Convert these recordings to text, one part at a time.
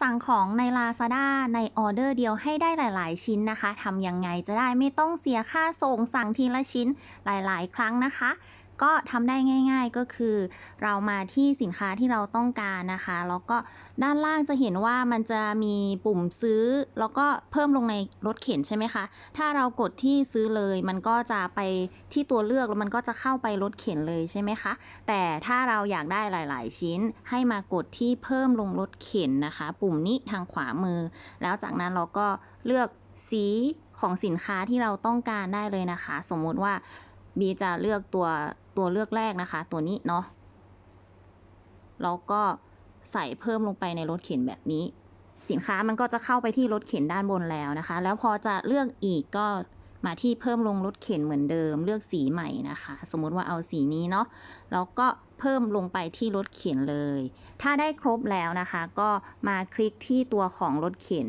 สั่งของใน Lazada ในออเดอร์เดียวให้ได้หลาย ๆ ชิ้นนะคะทำยังไงจะได้ไม่ต้องเสียค่าส่งสั่งทีละชิ้นหลาย ๆ ครั้งนะคะ ก็ทำได้ง่าย ๆก็คือ เรามาที่สินค้าที่เราต้องการนะคะ แล้วก็ด้านล่างจะเห็นว่ามันจะมีปุ่มซื้อ แล้วก็เพิ่มลงในรถเข็นใช่ไหมคะ ถ้าเรากดที่ซื้อเลยมันก็จะไปที่ตัวเลือกแล้วมันก็จะเข้าไปรถเข็นเลยใช่ไหมคะ แต่ถ้าเราอยากได้หลาย ๆ ชิ้นให้มากดที่เพิ่มลงรถเข็นนะคะ ปุ่มนี้ทางขวามือ แล้วจากนั้นเราก็เลือกสีของสินค้าที่เราต้องการได้เลยนะคะ สมมติว่า บีจะเลือกตัวตัวเลือกแรกนะคะ ตัวนี้เนาะแล้วก็ใส่เพิ่มลงไปในรถเข็นแบบนี้ สินค้ามันก็จะเข้าไปที่รถเข็นด้านบนแล้วนะคะ แล้วพอจะเลือกอีกก็มาที่เพิ่มลงรถเข็นเหมือนเดิม เลือกสีใหม่นะคะ สมมติว่าเอาสีนี้เนาะแล้วก็เพิ่มลงไปที่รถเข็นเลย ถ้าได้ครบแล้วนะคะ ก็มาคลิกที่ตัวของรถเข็น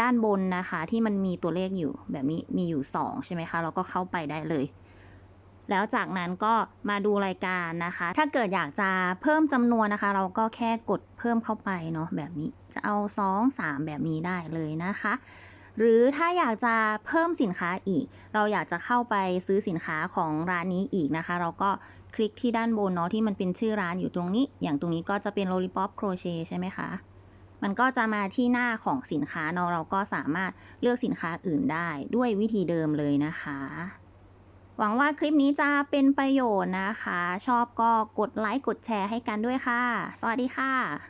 ด้านบนนะคะ ที่มันมีตัวเลขอยู่แบบนี้มีอยู่ 2 ใช่ไหมคะเราก็เข้าไปได้เลย แล้วจากนั้นก็มาดูรายการนะคะ ถ้าเกิดอยากจะเพิ่มจำนวนนะคะ เราก็แค่กดเพิ่มเข้าไปเนาะแบบนี้จะเอา 2 3 แบบนี้ได้เลยนะคะ หรือถ้าอยากจะเพิ่มสินค้าอีก เราอยากจะเข้าไปซื้อสินค้าของร้านนี้อีกนะคะ เราก็คลิกที่ด้านบนเนาะที่มันเป็นชื่อร้านอยู่ตรงนี้ อย่างตรงนี้ก็จะเป็น lollipop crochet ใช่ไหมคะมันก็จะมาที่หน้าของสินค้าเนาะเราก็สามารถเลือกสินค้าอื่นได้ด้วยวิธีเดิมเลยนะคะ หวังว่าคลิปนี้จะเป็นประโยชน์นะคะ ชอบก็กดไลค์กดแชร์ให้กันด้วยค่ะ สวัสดีค่ะ